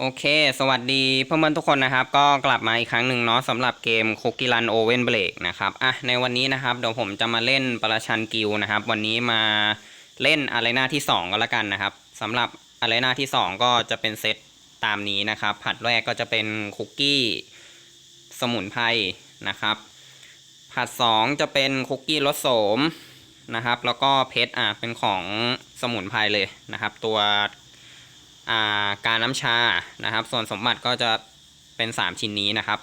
โอเค สวัสดีเพื่อนๆทุกคนนะครับ ก็กลับมาอีกครั้งหนึ่งเนาะสำหรับเกม Cookie Run Oven Break นะครับ อะ ในวันนี้นะครับ เดี๋ยวผมจะมาเล่นประชันกิลนะครับ วันนี้มาเล่นอารีนาที่ 2 ก็แล้วกันนะครับสำหรับอารีนาที่ 2 ก็จะเป็นเซตตามนี้นะครับ ผัดแรกก็จะเป็นคุกกี้สมุนไพรนะครับ ผัด 2 จะเป็นคุกกี้รสโสมนะครับ แล้วก็เพชรอะเป็นของสมุนไพรเลยนะครับ ตัว การน้ำชานะครับ ส่วนสมบัติก็จะเป็น 3 ชิ้นนี้นะครับ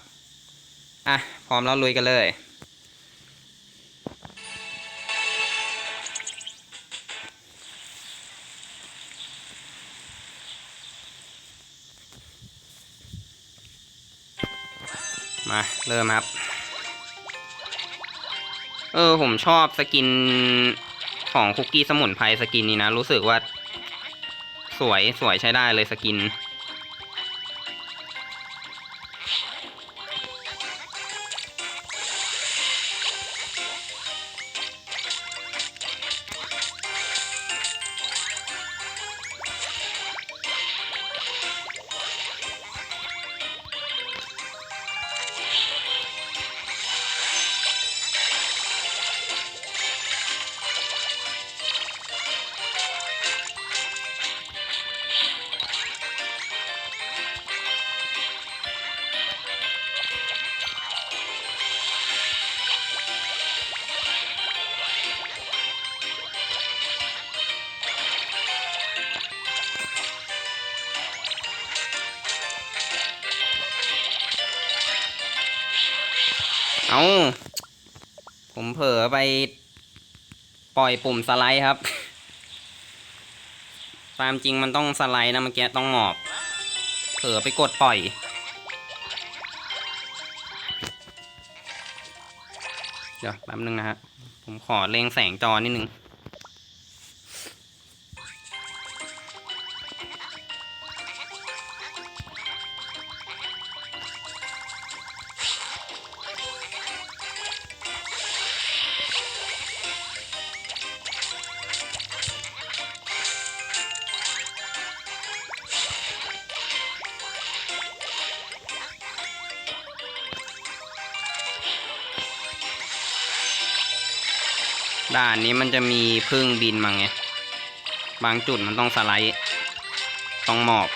อะพร้อมแล้วลุยกันเลยมาเริ่มครับ เออผมชอบสกินของคุกกี้สมุนไพรสกินนี้นะ รู้สึกว่า สวยสวยใช้ได้เลยสกิน เอาผมเผลอไปปล่อยปุ่มสไลด์ครับ ตามจริงมันต้องสไลด์นะเมื่อกี้ต้องหมอบ เผลอไปกดปล่อย เดี๋ยวแป๊บนึงนะฮะ ผมขอเล็งแสงจอนิดนึง ด่านนี้มันจะมีพึ่งบินมาไง บางจุดมันต้องสไลด์ ต้องหมอบ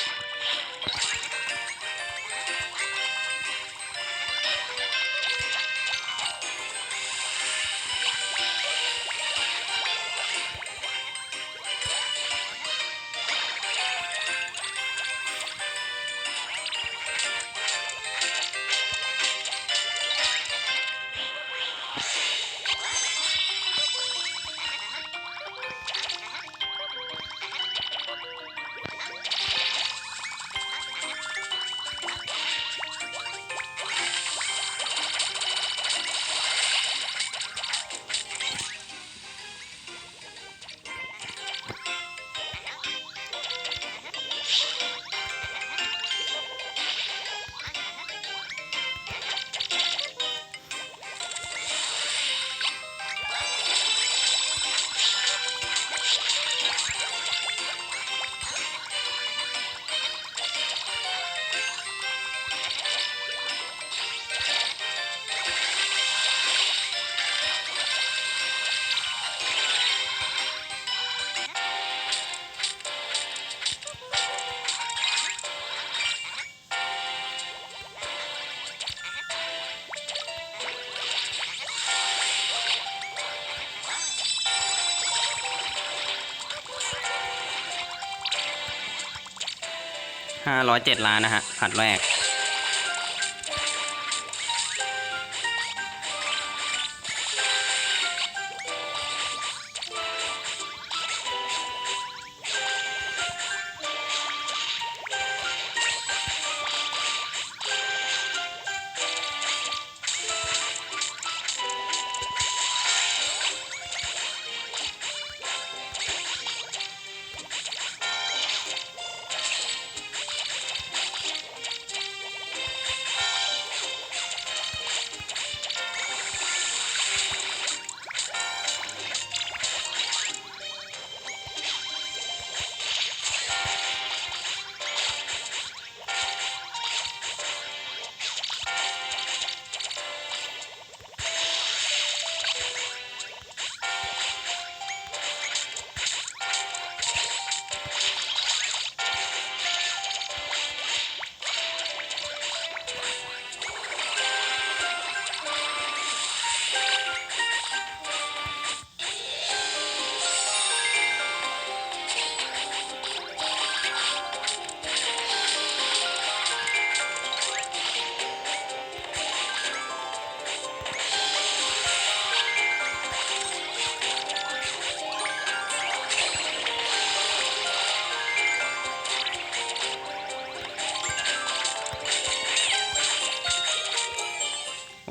ห้าร้อยเจ็ดล้านนะฮะผัดแรก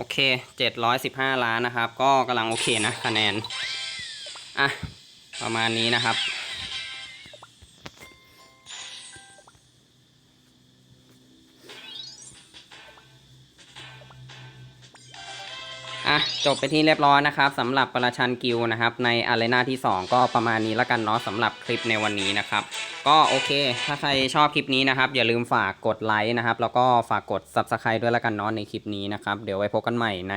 โอเค 715 ล้านนะครับ ก็กำลังโอเคนะคะแนน อะ ประมาณนี้นะครับ อะ จบไปที่เรียบร้อยนะครับสำหรับประชันกิลนะครับ ในอารีนาที่ 2 ก็ประมาณนี้ล้วกันเนาะสำหรับคลิปในวันนี้นะครับ ก็โอเค ถ้าใครชอบคลิปนี้นะครับ อย่าลืมฝากกดไลค์นะครับ แล้วก็ฝากกด Subscribe ด้วยแล้วกันเนาะในคลิปนี้นะครับ เดี๋ยวไว้พบกันใหม่ใน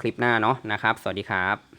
คลิปหน้าเนาะนะครับ สวัสดีครับ